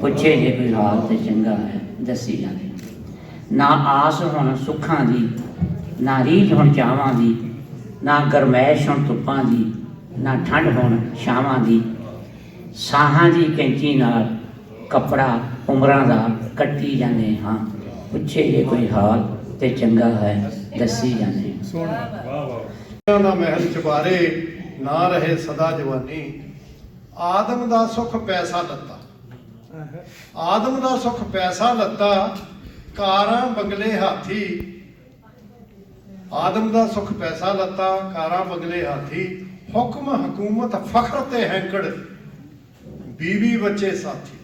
ਪੁੱਛੇ ਜੇ ਕੋਈ ਹਾਲ ਤੇ ਚੰਗਾ ਹੈ, ਦੱਸੀ ਜਾਵੇ। ਨਾ ਆਸ ਹੁਣ ਸੁੱਖਾਂ ਦੀ, ਨਾ ਰੀਝ ਹੁਣ ਚਾਵਾਂ ਦੀ, ਨਾ ਗਰਮੈਸ਼ ਹੁਣ ਧੁੱਪਾਂ ਦੀ, ਨਾ ਠੰਡ ਹੁਣ ਛਾਵਾਂ ਦੀ। ਸਾਹਾਂ ਦੀ ਕੈਂਚੀ ਨਾਲ ਕਪੜਾ ਉਮਰਾਂ ਦਾ ਕੱਟੀ ਜਾਂਦੇ ਹਾਂ। ਪੁੱਛੇ ਜੇ ਕੋਈ ਹਾਲ ਤੇ ਚੰਗਾ ਹੈ, ਦੱਸੀ ਜਾਂਦੇ। ਦੁਨੀਆਂ ਦਾ ਮਹਿਲ ਚਬਾਰੇ, ਨਾ ਰਹੇ ਸਦਾ ਜਵਾਨੀ। ਆਦਮ ਦਾ ਸੁਖ ਪੈਸਾ ਲੱਤਾ। ਆਦਮ ਦਾ ਸੁਖ ਪੈਸਾ ਲੱਤਾ, ਕਾਰਾਂ ਬੰਗਲੇ ਹਾਥੀ। ਆਦਮ ਦਾ ਸੁਖ ਪੈਸਾ ਲੱਤਾ, ਕਾਰਾਂ ਬੰਗਲੇ ਹਾਥੀ। ਹੁਕਮ, ਹਕੂਮਤ, ਫਖਰ ਤੇ ਹੈਂਕੜ। ਬੀਵੀ ਬੱਚੇ ਸਾਥੀ।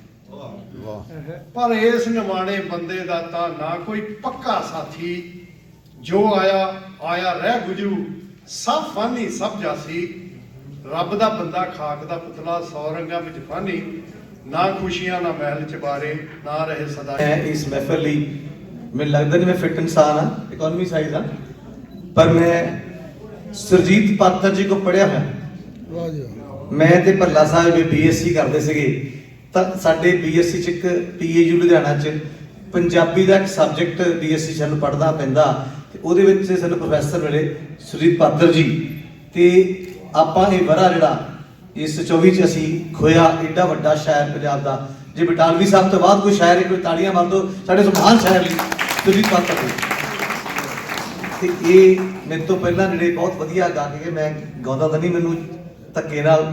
ਪਰ ਇਸ ਨਿਮਾਣੇ ਬੰਦੇ ਦਾ ਤਾਂ ਨਾ ਕੋਈ ਪੱਕਾ ਸਾਥੀ। ਜੋ ਆਇਆ ਆਇਆ ਰਹਿ ਗੁਜਰੂ। ਸਭ ਫਾਨੀ ਸਭ ਜਾਸੀ। ਰੱਬ ਦਾ ਬੰਦਾ ਖਾਕ ਦਾ ਪੁਤਲਾ ਸੌ ਰੰਗਾਂ ਵਿੱਚ ਫਾਨੀ। ਨਾ ਖੁਸ਼ੀਆਂ ਨਾ ਮਹਿਲ ਚਬਾਰੇ ਨਾ ਰਹੇ ਸਦਾ। ਮੈਂ ਇਸ ਮਹਿਫਲ ਲਈ ਮੈਨੂੰ ਲੱਗਦਾ ਨਹੀਂ ਮੈਂ ਫਿੱਟ ਇਨਸਾਨ ਆ ਇਕਨੋਮੀ ਸਾਈਜ਼ ਆ ਪਰ ਮੈਂ ਸੁਰਜੀਤ ਪਾਤਰ ਜੀ ਕੋ ਪੜਿਆ ਹੈ ਮੈਂ ਤੇ ਭੱਲਾ ਸਾਹਿਬ ਵੀ ਬੀਐਸਸੀ ਕਰਦੇ ਸੀਗੇ ਤਾਂ ਸਾਡੇ ਬੀਐਸਸੀ ਚ ਇੱਕ ਪੀਏਯੂ ਲੁਧਿਆਣਾ ਚ ਪੰਜਾਬੀ ਦਾ ਇੱਕ ਸਬਜੈਕਟ ਬੀਐਸਸੀ ਸਾਨੂੰ ਪੜ੍ਹਨਾ ਪੈਂਦਾ। ਤੇ ਉਹਦੇ ਵਿੱਚ ਸਾਨੂੰ ਪ੍ਰੋਫੈਸਰ ਮਿਲੇ ਸੁਰਜੀਤ ਪਾਤਰ ਜੀ। ਤੇ ਆਪਾਂ ਇਹ ਵਰਾ ਜਿਹੜਾ, ਇਸ 24 ਚ ਅਸੀਂ ਖੋਇਆ ਐਡਾ ਵੱਡਾ ਸ਼ਾਇਰ ਪੰਜਾਬ ਦਾ। ਜੇ ਬਟਾਲਵੀ ਸਾਹਿਬ ਤੋਂ ਬਾਅਦ ਕੋਈ ਸ਼ਾਇਰ ਇੱਕ ਤਾੜੀਆਂ ਮਾਰ ਦਿਓ ਸਾਡੇ ਸੁਭਾਨ ਸ਼ਾਇਰ ਲਈ ਸੁਰਜੀਤ ਪਾਤਰ ਜੀ। ਤੇ ਇਹ ਮੇਰੇ ਤੋਂ ਪਹਿਲਾਂ ਜਿਹੜੇ ਬਹੁਤ ਵਧੀਆ ਗਾ ਕੇ ਮੈਂ ਗਾਉਂਦਾ ਤਾਂ ਨਹੀਂ, ਮੈਨੂੰ ਧੱਕੇ ਨਾਲ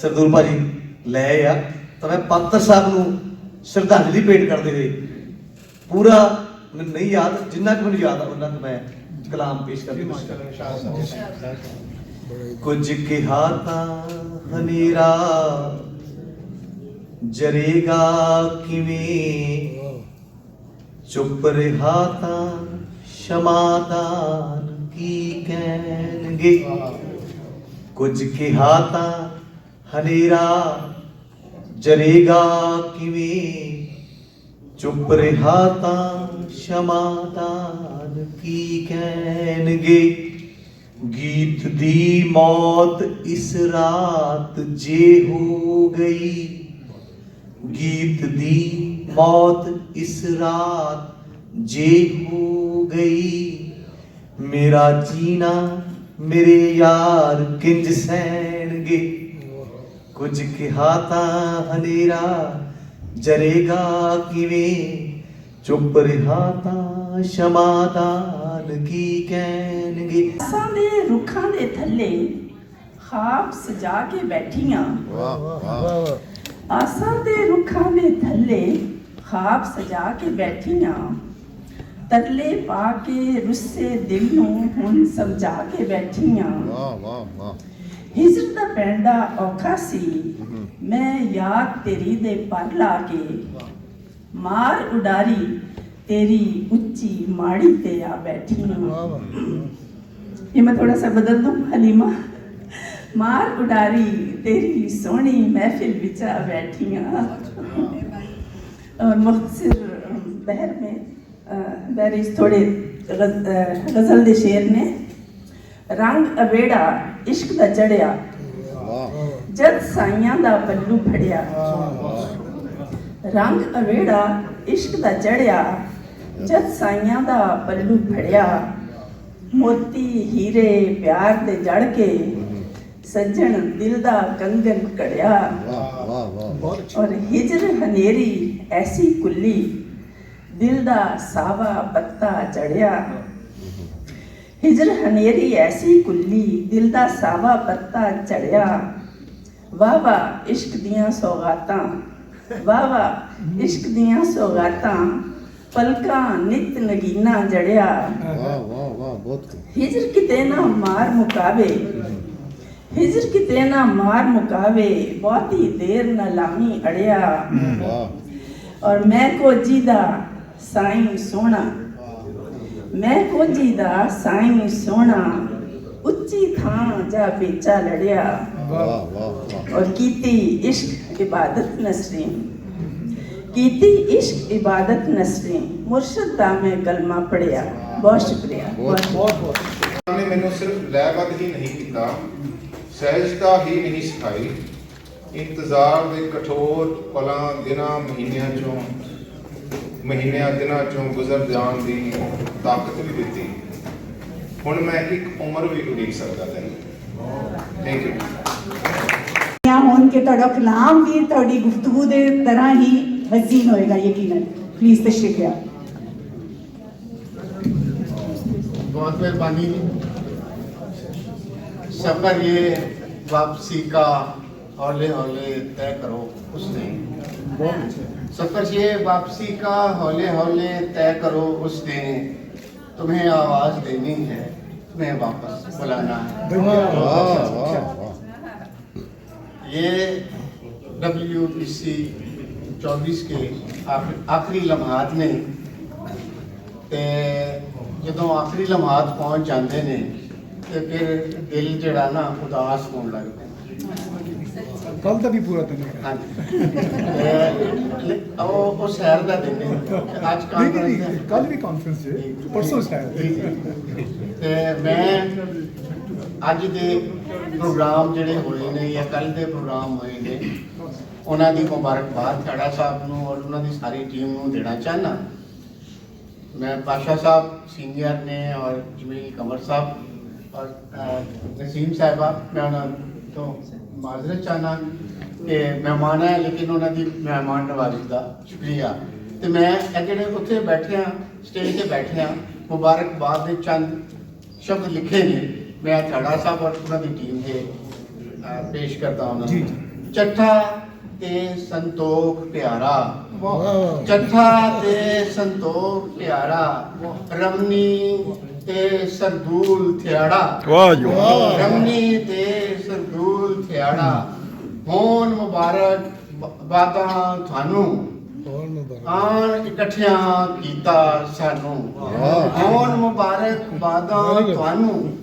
ਸਰਦੂਲ ਭਾਜੀ ਲੈ ਆ। ਤਾਂ ਮੈਂ ਪਾਤਰ ਸਾਹਿਬ ਨੂੰ ਸ਼ਰਧਾਂਜਲੀ ਭੇਟ ਕਰਦੇ ਹੋਏ ਪੂਰਾ ਮੈਨੂੰ ਨਹੀਂ ਯਾਦ, ਜਿੰਨਾ ਕੁ ਮੈਨੂੰ ਯਾਦ ਆ, ਉਹਨਾਂ ਕੁ ਮੈਂ ਕਲਾਮ ਪੇਸ਼ ਕਰ ਦਿੱਤਾ ਕੁਝ ਕਿਹਾ ਤਾਂ ਹਨੇਰਾ ਜਰੇਗਾ ਕਿਵੇਂ? ਚੁੱਪ ਰਿਹਾ ਤਾਂ ਸ਼ਮਾਦਾਨ ਕੀ ਕਹਿਣਗੇ? ਕੁਝ ਕਿਹਾ ਤਾਂ ਹਨੇਰਾ ਜਰੇਗਾ ਕਿਵੇਂ? ਚੁੱਪ ਰਿਹਾ ਤਾਂ ਸ਼ਮਾਦਾਨ ਕੀ ਕਹਿਣਗੇ? ਗੀਤ ਦੀ ਮੌਤ ਇਸ ਰਾਤ ਜੇ ਹੋ ਗਈ। ਗੀਤ ਦੀ ਮੌਤ ਇਸ ਰਾਤ ਜੇ ਹੋ ਗਈ। ਮੇਰਾ ਜੀਣਾ ਮੇਰੇ ਯਾਰ ਕਿੰਜ ਸਹਿਣਗੇ? ਕੁਝ ਕਿਹਾ ਤਾਂ ਹਨੇਰਾ ਜਰੇਗਾ ਕਿਵੇਂ? ਚੁੱਪ ਰਿਹਾ ਤਾਂ ਸ਼ਮਾਦਾਨ ਕੀ ਕਹਿਣਗੇ? ਆਸਾਂ ਦੇ ਰੁੱਖਾਂ ਦੇ ਥੱਲੇ ਖਾਬ ਸਜਾ ਕੇ ਬੈਠੀਆਂ। ਆਸਾਂ ਦੇ ਰੁੱਖਾਂ ਦੇ ਥੱਲੇ ਖਾਬ ਸਜਾ ਕੇ ਬੈਠੀਆਂ। ਤਰਲੇ ਪਾ ਕੇ ਰੁੱਸੇ ਦਿਲ ਨੂੰ ਹੁਣ ਸਮਝਾ ਕੇ ਬੈਠੀਆਂ। ਵਾਹ ਵਾਹ ਵਾਹ। ਹਿਜਰ ਦਾ ਪੈਂਡਾ ਔਖਾ ਸੀ। ਮੈਂ ਯਾਦ ਤੇਰੀ ਦੇ ਪਰ ਲਾ ਕੇ। ਮਾਰ ਉਡਾਰੀ ਤੇਰੀ ਉੱਚੀ ਮਾੜੀ ਤੇ ਆ ਬੈਠੀ ਹਾਂ ये मैं थोड़ा सा बदल दूं हलीमा मार उडारी तेरी सोहनी महफिल बिचा बैठियां और मुख्तसर बहर में अ, बैरिज थोड़े गज- अ, गजल दे शेर ने रंग अवेड़ा इश्क दा चढ़िया जद साइयां दा पल्लू फड़िया ਰੰਗ ਅਵੇੜਾ ਇਸ਼ਕ ਦਾ ਚੜਿਆ ਜਦ ਸਾਈਆਂ ਦਾ ਪੱਲੂ ਫੜਿਆ ਮੋਤੀ ਹੀਰੇ ਪਿਆਰ ਤੇ ਜੜ ਕੇ ਸੱਜਣ ਦਿਲ ਦਾ ਕੰਗਨ ਕੜਿਆ ਵਾਹ ਵਾਹ ਵਾਹ। ਔਰ ਹਿਜਰ ਹਨੇਰੀ ਐਸੀ ਕੁੱਲੀ ਦਿਲ ਦਾ ਸਾਵਾ ਪੱਤਾ ਚੜਿਆ। ਹਿਜਰ ਹਨੇਰੀ ਐਸੀ ਕੁੱਲੀ ਦਿਲ ਦਾ ਸਾਵਾ ਪੱਤਾ ਚੜਿਆ। ਵਾਹ ਵਾਹ ਇਸ਼ਕ ਦੀਆਂ ਸੌਗਾਤਾਂ। ਵਾਹ ਵਾਹ ਇਸ਼ਕ ਦੀਆਂ ਸੌਗਾਤਾਂ ਪਲਕਾਂ ਨਿਤ ਨਗੀਨਾ ਜੜਿਆ। ਵਾਹ ਵਾਹ ਵਾਹ ਬਹੁਤ ਹਿਜਰ ਕਿਤੇ ਨਾ ਮਾਰ ਮੁਕਾਵੇ। ਹਿਜਰ ਕਿਤੇ ਨਾ ਮਾਰ ਮੁਕਾਵੇ ਬਹੁਤੀ ਦੇਰ ਨਾ ਲਾਮੀ ਅੜਿਆ। ਵਾਹ। ਔਰ ਮੈਂ ਕੋਜੀ ਦਾ ਸਾਈਂ ਸੋਹਣਾ। ਮੈਂ ਕੋਜੀ ਦਾ ਸਾਈਂ ਸੋਹਣਾ। ਉੱਚੀ ਥਾਂ ਜਾ ਵੇਚਾ ਲੜਿਆ। ਵਾਹ ਵਾਹ। ਔਰ ਕੀਤੀ ਇਸ਼ਕ ਇਬਾਦਤ ਨਸਰੀਨ। ਕੀਤੀ ਇਸ਼ਕ ਇਬਾਦਤ ਨਸਰੀਨ। ਮੁਰਸ਼ਦ ਦਾ ਮੈਂ ਕਲਮਾ ਪੜਿਆ ਬਹੁਤ ਸ਼ੁਕਰੀਆ। ਬਹੁਤ ਬਹੁਤ ਨੇ ਮੈਨੂੰ ਸਿਰਫ ਲੈਬੱਧ ਹੀ ਨਹੀਂ ਕੀਤਾ। ਸਹਿਜਤਾ ਹੀ ਨਹੀਂ ਸਿਖਾਈ। ਇੰਤਜ਼ਾਰ ਦੇ ਕਠੋਰ ਪਲਾਂ, ਦਿਨਾਂ, ਮਹੀਨਿਆਂ ਚੋਂ, ਮਹੀਨਿਆਂ ਦਿਨਾਂ ਚੋਂ ਗੁਜ਼ਰ ਜਾਣ ਦੀ ਤਾਕਤ ਵੀ ਦਿੱਤੀ। ਹੁਣ ਮੈਂ ਇੱਕ ਉਮਰ ਵੀ ਉਡੀਕ ਸਕਦਾ ਤੈਨੂੰ ਥੈਂਕ ਯੂ نیا ہون کہ تڑا کلام بھی تڑی گفتگو دے طرح ہی حسین ہوئے گا یقیناً۔ پلیز تشریف کیا بہت مہربانی۔ سفر یہ واپسی کا ہولے ہولے طے کرو اس نے سفر یہ واپسی کا ہولے ہولے طے کرو اس نے تمہیں آواز دینی ہے تمہیں واپس بلانا ہے۔ ये डब्ल्यू पी सी चौबीस के आखिर- आखिरी लम्हात ने ਤੇ ਜਦੋਂ ਆਖਰੀ ਲਮਹਾਤ ਪਹੁੰਚ ਜਾਂਦੇ ਨੇ ਤੇ ਫਿਰ ਦਿਲ ਜਿਹੜਾ ਨਾ ਉਦਾਸ ਹੋਣ ਲੱਗਦਾ ਕੱਲ ਦਾ ਵੀ ਪੂਰਾ ਦਿਨ ਹੈ ਹਾਂਜੀ ਤੇ ਉਹ ਉਹ ਸ਼ਹਿਰ ਦਾ ਦਿਨ ਹੈ ਅੱਜ ਠੀਕ ਹੈ ਕਾਨਫਰੰਸ ਠੀਕ ਹੈ ਹੈ ਕੱਲ ਵੀ ਕਾਨਫਰੰਸ ਹੈ ਪਰਸੋਂ ਸਟਾਰਟ ਜੀ, ਜੀ। ਤੇ ਮੈਂ ਅੱਜ ਦੇ ਪ੍ਰੋਗਰਾਮ ਜਿਹੜੇ ਹੋਏ ਨੇ ਜਾਂ ਕੱਲ ਦੇ ਪ੍ਰੋਗਰਾਮ ਹੋਏ ਨੇ ਉਹਨਾਂ ਦੀ ਮੁਬਾਰਕਬਾਦ ਖੜਾ ਸਾਹਿਬ ਨੂੰ ਔਰ ਉਹਨਾਂ ਦੀ ਸਾਰੀ ਟੀਮ ਨੂੰ ਦੇਣਾ ਚਾਹਨਾ ਮੈਂ ਪਾਸ਼ਾ ਸਾਹਿਬ ਸੀਨੀਅਰ ਨੇ ਔਰ ਜਿਵੇਂ ਕਮਰ ਸਾਹਿਬ ਔਰ ਅਹ, ਨਸੀਮ ਸਾਹਿਬਾ ਮੈਂ ਉਹਨਾਂ ਤੋਂ ਮਾਜ਼ਰਤ ਚਾਹਨਾ ਕਿ ਮਹਿਮਾਨ ਹੈ ਲੇਕਿਨ ਉਹਨਾਂ ਦੀ ਮਹਿਮਾਨ ਨਵਾਜ਼ੀ ਦਾ ਸ਼ੁਕਰੀਆ। ਤੇ ਮੈਂ ਇਹ ਜਿਹੜੇ ਉੱਥੇ ਬੈਠੇ ਆ ਸਟੇਜ ਤੇ ਬੈਠੇ ਆ ਮੁਬਾਰਕਬਾਦ ਦੇ ਚੰਦ ਸ਼ਬਦ ਲਿਖੇ ਨੇ। ਮੈਂ ਥਾੜਾ ਸਾਹਿਬ ਔਰ ਉਹਨਾਂ ਦੀ ਟੀਮ ਦੇ ਪੇਸ਼ ਕਰਦਾ ਉਹਨਾਂ ਜੀ, ਚੱਠਾ ਤੇ ਸੰਤੋਖ ਪਿਆਰਾ। ਚੱਠਾ ਤੇ ਸੰਤੋਖ ਪਿਆਰਾ। ਰਮਨੀ ਤੇ ਸਰਦੂਲ ਥਿਆੜਾ। ਵਾਹ ਜੀ ਰਮਨੀ ਤੇ ਆਣ ਇਕੱਠਿਆਂ ਕੀਤਾ ਸਾਨੂੰ। ਆਉਣ ਮੁਬਾਰਕ ਬਾਦਾਂ ਤੁਹਾਨੂੰ।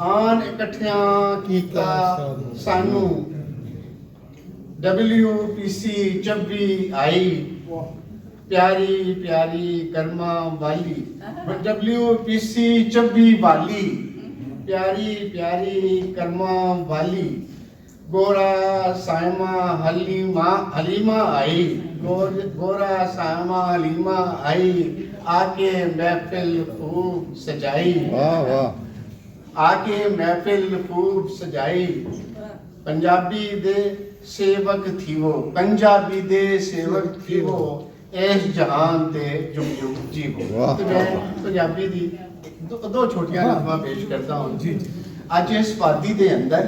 ਆਣ ਇਕੱਠਿਆਂ ਕੀਤਾ ਸਾਨੂੰ। WPC 26 ਆਈ। ਪਿਆਰੀ ਪਿਆਰੀ ਕਰਮਾ ਵਾਲੀ। WPC 26 ਵਾਲੀ। ਪਿਆਰੀ ਪਿਆਰੀ ਕਰਮਾ ਵਾਲੀ। ਗੋਰਾ ਸਾਇਮਾ ਹਲੀਮਾ ਹਲੀਮਾ ਆਈ। गोर, गोरा सायमा हलीमा आई आके महफिल खूब सजाई वाह वाह आके महफिल खूब सजाई ਪੰਜਾਬੀ ਦੇ ਸੇਵਕ ਥੀਵੋ ਪੰਜਾਬੀ ਦੇ ਸੇਵਕ ਥੀਵੋ ਇਸ ਜਹਾਨ ਤੇ ਜੁਗ ਜੁਗ ਜੀਵੋ ਤੇ ਮੈਂ ਪੰਜਾਬੀ ਦੀ ਦੋ ਦੋ ਛੋਟੀਆਂ ਨਜ਼ਮਾਂ ਪੇਸ਼ ਕਰਦਾ ਹਾਂ ਜੀ ਜੀ ਅੱਜ ਇਸ ਵਾਦੀ ਦੇ ਅੰਦਰ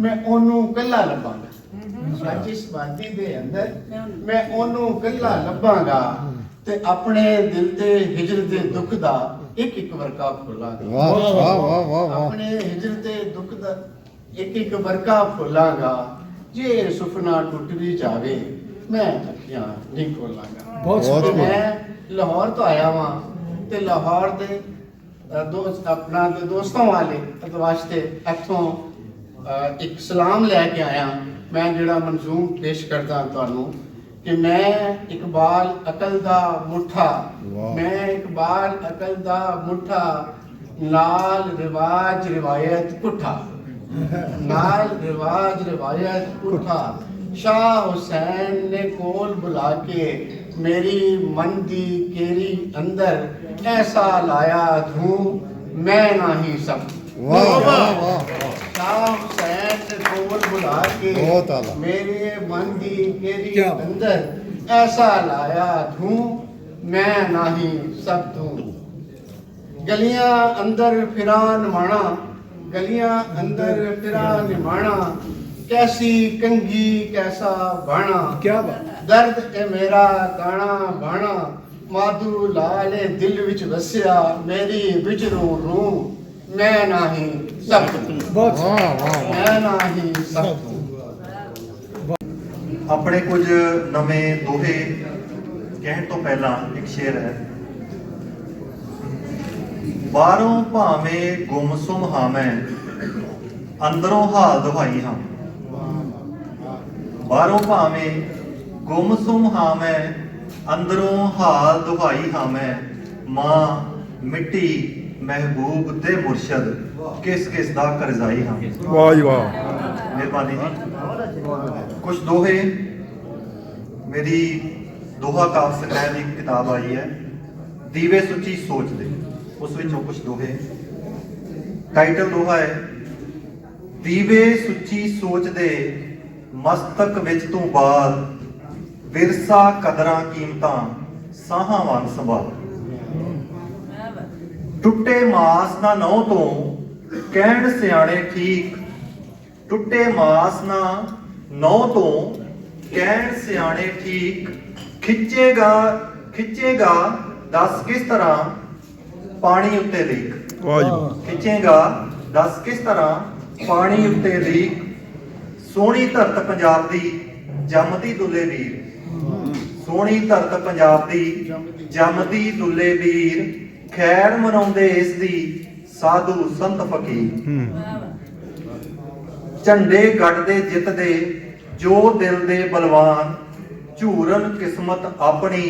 ਮੈਂ ਉਹਨੂੰ ਕੱਲਾ ਲੱਭਾਂਗਾ ਵਾਦੀ ਦੇ ਅੰਦਰ ਮੈਂ ਉਹਨੂੰ ਕੱਲਾ ਲੱਭਾਂਗਾ ਤੇ ਆਪਣੇ ਦਿਲ ਤੇ ਹਿਜਰ ਦੇ ਦੁੱਖ ਦਾ ਇੱਕ ਇੱਕ ਵਰਕਾ ਖੋਲਾਂਗਾ। ਵਾਹ ਵਾਹ ਵਾਹ ਵਾਹ ਆਪਣੇ ਹਿਜਰ ਤੇ ਦੁੱਖ ਦਾ ਇੱਕ ਇੱਕ ਵਰਕਾ ਫੁੱਲਾਂਗਾ ਜੇ ਸੁਪਨਾ ਟੁੱਟ ਵੀ ਜਾਵੇ ਮੈਂ ਅੱਖੀਆਂ ਨਹੀਂ ਖੋਲਾਂਗਾ। ਬਹੁਤ। ਮੈਂ ਲਾਹੌਰ ਤੋਂ ਆਇਆ ਵਾਂ ਤੇ ਲਾਹੌਰ ਦੇ ਦੋਸਤ ਆਪਣਾ ਦੇ ਦੋਸਤਾਂ ਵਾਲੇ ਤੇ ਵਾਸਤੇ ਇੱਥੋਂ ਇੱਕ ਸਲਾਮ ਲੈ ਕੇ ਆਇਆ। ਮੈਂ ਜਿਹੜਾ ਮਨਜ਼ੂਮ ਪੇਸ਼ ਕਰਦਾ ਤੁਹਾਨੂੰ ਕਿ ਮੈਂ ਇਕਬਾਲ ਅਕਲ ਦਾ ਮੁੱਠਾ। ਮੈਂ ਇਕਬਾਲ ਅਕਲ ਦਾ ਮੁੱਠਾ ਨਾਲ ਰਿਵਾਜ ਰਿਵਾਇਤ ਪੁੱਠਾ। ਨਾਲ ਰਿਵਾਜ ਰਿਵਾਇਤ ਪੁੱਠਾ। ਸ਼ਾਹ ਹੁਸੈਨ ਨੇ ਕੋਲ ਬੁਲਾ ਕੇ ਮੇਰੀ ਮਨ ਦੀ ਕੇਰੀ ਅੰਦਰ ਐਸਾ ਲਾਇਆ ਧੂੰ ਮੈਂ ਨਹੀਂ ਸਭ ਵਾਹ ਵਾਹ ਵਾਹ ਸ਼ਾਹ ਹੁਸੈਨ ਨੇ ਕੋਲ ਬੁਲਾ ਕੇ ਬਹੁਤ ਆਲਾ। ਮੇਰੇ ਮਨ ਦੀ ਬਾਤ। ਅੰਦਰ ਐਸਾ ਲਾਇਆ ਧੂੰ ਮੈਂ ਨਹੀਂ ਸਭ ਤੂੰ ਗਲੀਆਂ ਅੰਦਰ ਫਿਰਾਂ ਨਿਮਾਣਾ ਗਲੀਆਂ ਅੰਦਰ ਫਿਰਾਂ ਨਿਮਾਣਾ ਕੈਸੀ ਕੰਗੀ ਕੈਸਾ ਬਾਣਾ। ਕਿਆ ਬਾਤ। ਦਰਦ ਇਹ ਮੇਰਾ ਗਾਣਾ ਬਾਣਾ ਮਾਧੂ ਲਾਲੇ ਦਿਲ ਵਿੱਚ ਵਸਿਆ ਮੇਰੀ ਵਿਚਰੂ ਰੂ ਮੈਂ ਨਹੀਂ ਸਭ ਤੂੰ ਬਹੁਤ ਵਾਹ ਵਾਹ ਮੈਂ ਨਹੀਂ ਸਭ ਤੂੰ ਆਪਣੇ ਕੁਝ ਨਵੇਂ ਦੋਹੇ ਕਹਿਣ ਤੋਂ ਪਹਿਲਾਂ ਇੱਕ ਸ਼ੇਰ ਹੈ। ਬਾਹਰੋਂ ਭਾਵੇਂ ਗੁੰਮਸੁਮ ਹਾਂ ਮੈਂ ਅੰਦਰੋਂ ਹਾਲ ਦੁਹਾਈ ਹਾਂ। ਬਾਹਰੋਂ ਭਾਵੇਂ ਗੁੰਮਸੁਮ ਹਾਂ ਮੈਂ ਅੰਦਰੋਂ ਹਾਲ ਦੁਹਾਈ ਹਾਂ ਮੈਂ। ਮਾਂ ਮਿੱਟੀ ਮਹਿਬੂਬ ਤੇ ਮੁਰਸ਼ਦ ਕਿਸ ਕਿਸ ਦਾ ਕਰਜ਼ਾਈ ਹਾਂ ਵਾਹ ਜੀ ਵਾਹ। ਮਿਹਰਬਾਨੀ ਜੀ। ਕੁਝ ਦੋਹੇ। ਮੇਰੀ ਦੋਹਾ ਸੰਗ੍ਰਹਿ ਦੀ ਕਿਤਾਬ ਆਈ ਹੈ। ਦੀਵੇ ਸੁੱਚੀ ਸੋਚ ਦੇ। ਉਸ ਵਿੱਚੋਂ ਕੁਝ ਦੋਹੇ। ਟਾਈਟਲ ਦੋਹਾ ਹੈ ਦੀਵੇ ਸੁੱਚੀ ਸੋਚ ਦੇ ਮਸਤਕ ਵਿੱਚ ਤੂੰ ਬਾਦ ਵਿਰਸਾ ਕਦਰਾਂ ਕੀਮਤਾਂ ਸਾਹਾਂ ਵਾਂਗ ਸੰਭਾਲ। ਟੁੱਟੇ ਮਾਸ ਨਾ ਨਹੁੰ ਤੋਂ ਕਹਿਣ ਸਿਆਣੇ ਠੀਕ। ਟੁੱਟੇ ਮਾਸ ਨਾ ਨਹੁੰ ਤੋਂ ਕਹਿਣ ਸਿਆਣੇ ਠੀਕ। ਖਿੱਚੇਗਾ ਖਿੱਚੇਗਾ ਦੱਸ ਕਿਸ ਤਰ੍ਹਾਂ ਪਾਣੀ ਉੱਤੇ ਲੀਕ। ਵਾਹ ਜੀ ਵਾਹ। ਖਿੱਚੇਗਾ ਦੱਸ ਕਿਸ ਤਰ੍ਹਾਂ ਪਾਣੀ ਉੱਤੇ ਲੀਕ। ਸੋਹਣੀ ਧਰਤ ਪੰਜਾਬ ਦੀ ਜੰਮਦੀ ਦੁੱਲੇ ਵੀਰ। ਸੋਹਣੀ ਧਰਤ ਪੰਜਾਬ ਦੀ ਜੰਮਦੀ ਦੁੱਲੇ ਵੀਰ। ਖੈਰ ਮਨਾਉਂਦੇ ਇਸ ਦੀ ਸਾਧੂ ਸੰਤ ਫਕੀਰ। ਝੰਡੇ ਗੱਡਦੇ ਜਿੱਤਦੇ ਜੋ ਦਿਲ ਦੇ ਬਲਵਾਨ ਝੂਰਨ ਕਿਸਮਤ ਆਪਣੀ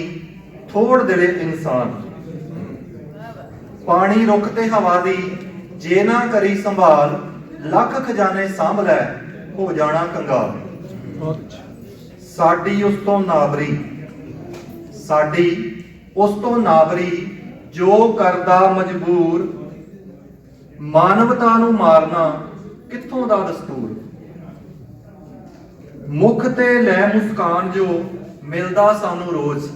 ਥੋੜ ਦਿਲੇ ਇਨਸਾਨ। ਪਾਣੀ ਰੁੱਖ ਤੇ ਹਵਾ ਦੀ ਜੇ ਨਾ ਕਰੀ ਸੰਭਾਲ ਲੱਖ ਖਜ਼ਾਨੇ ਸਾਂਭ ਲੈ ਹੋ ਜਾਣਾ ਕੰਗਾਲ। ਸਾਡੀ ਉਸ ਤੋਂ ਨਾਬਰੀ ਸਾਡੀ ਉਸ ਤੋਂ ਨਾਬਰੀ ਜੋ ਕਰਦਾ ਮਜਬੂਰ, ਮਾਨਵਤਾ ਨੂੰ ਮਾਰਨਾ ਕਿੱਥੋਂ ਦਾ ਦਸਤੂਰ? ਮੁਖ ਤੇ ਲੈ ਮੁਸਕਾਨ ਜੋ ਮਿਲਦਾ ਸਾਨੂੰ ਰੋਜ਼।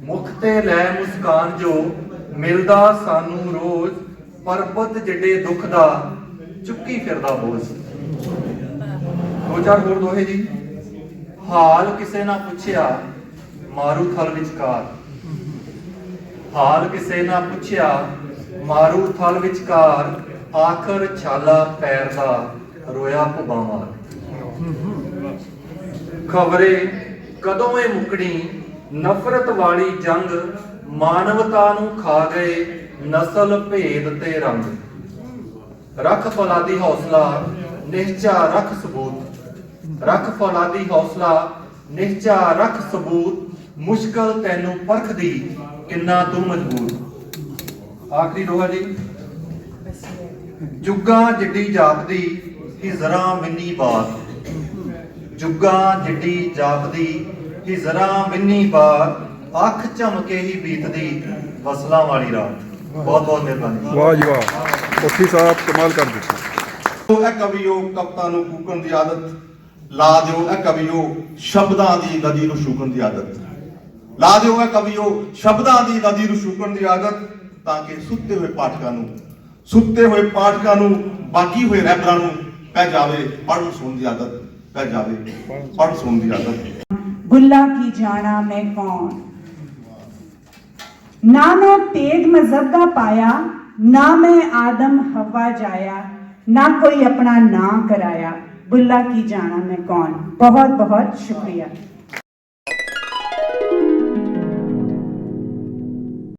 ਮੁਖ ਤੇ ਲੈ ਮੁਸਕਾਨ ਜੋ ਮਿਲਦਾ ਸਾਨੂੰ ਰੋਜ਼। ਪਰਬਤ ਜਿਹੜੇ ਦੁੱਖ ਦਾ, ਚੁੱਕੀ ਫਿਰਦਾ ਬੋਝ। ਦੋ ਚਾਰ ਹੋਰ ਦੋਹੇ ਜੀ। ਹਾਲ ਕਿਸੇ ਨਾ ਪੁੱਛਿਆ, ਮਾਰੂ ਥਲ ਵਿਚਕਾਰ। ਹਾਲ ਕਿਸੇ ਨਾ ਪੁੱਛਿਆ, ਮਾਰੂ ਥਲ ਵਿਚਕਾਰ ਆਖਰ ਛਾਲਾ ਪੈਰ ਦਾ ਰੋਇਆ ਪੁਬਾਵਾਂ। ਖਬਰੇ ਕਦੋਂ ਇਹ ਮੁਕਣੀ? ਨਫ਼ਰਤ ਵਾਲੀ ਜੰਗ ਮਾਨਵਤਾ ਨੂੰ ਖਾ ਗਏ ਨਸਲ ਭੇਦ ਤੇ ਰੰਗ। ਰੱਖ ਫੌਲਾਦੀ ਹੌਸਲਾ ਨਿਹਚਾ ਰੱਖ ਸਬੂਤ। ਰੱਖ ਫੌਲਾਦੀ ਹੌਸਲਾ ਨਿਹਚਾ ਰੱਖ ਸਬੂਤ, ਮੁਸ਼ਕਲ ਤੈਨੂੰ ਪਰਖਦੀ। ਕਿੰਨਾ ਤੂੰ ਮਜ਼ਬੂਤ ਆਖਰੀ ਦੋਹਾ ਜੀ। ਜੁੱਗਾ ਜਿੱਡੀ ਜਾਪਦੀ ਹਿਜ਼ਰਾਂ ਮਿੰਨੀ ਬਾਤ। ਜੁੱਗਾ ਜਿੱਡੀ ਜਾਪਦੀ ਹਿਜ਼ਰਾਂ ਮਿੰਨੀ ਬਾਤ। ਅੱਖ ਝਮਕੇ ਹੀ ਬੀਤਦੀ ਫਸਲਾਂ ਵਾਲੀ ਰਾਤ। ਬਹੁਤ ਬਹੁਤ ਮਿਹਰਬਾਨੀ। ਵਾਹ ਜੀ ਵਾਹ। ਕੋਠੀ ਸਾਹਿਬ ਕਮਾਲ ਕਰ ਦਿੱਤੀ। ਉਹ ਇਹ ਕਵੀਓ ਕਵਤਾ ਨੂੰ ਕੂਕਣ ਦੀ ਆਦਤ ਲਾ ਦਿਓ ਇਹ ਕਵੀਓ ਸ਼ਬਦਾਂ ਦੀ ਨਦੀ ਨੂੰ ਸ਼ੂਕਣ ਦੀ ਆਦਤ। ਲਾ ਦਿਓ ਹੈ ਕਵਿਓ ਸ਼ਬਦਾਂ ਦੀ ਨਦੀ ਨੂੰ ਸ਼ੂਕਣ ਦੀ ਆਦਤ ਤਾਂ ਕਿ ਸੁੱਤੇ ਹੋਏ ਪਾਠਕਾਂ ਨੂੰ, ਸੁੱਤੇ ਹੋਏ ਪਾਠਕਾਂ ਨੂੰ, ਬਾਕੀ ਹੋਏ ਰਹਿਬਰਾਂ ਨੂੰ ਪੈ ਜਾਵੇ ਪੜ੍ਹਨ ਸੁਣਨ ਦੀ ਆਦਤ, ਪੈ ਜਾਵੇ ਪੜ੍ਹਨ ਸੁਣਨ ਦੀ ਆਦਤ। ਗੁੱਲਾ ਕੀ ਜਾਣਾ, ਮੈਂ ਕੌਣ? ਨਾ ਮੈਂ ਤੇਗ ਮਜ਼ਹਬ ਦਾ ਪਾਇਆ, ਨਾ ਮੈਂ ਆਦਮ ਹਵਾ ਜਾਇਆ, ਨਾ ਕੋਈ ਆਪਣਾ ਨਾਂ ਕਰਾਇਆ। ਬੁੱਲਾ ਕੀ ਜਾਣਾ, ਮੈਂ ਕੌਣ? ਬਹੁਤ ਬਹੁਤ ਸ਼ੁਕਰੀਆ।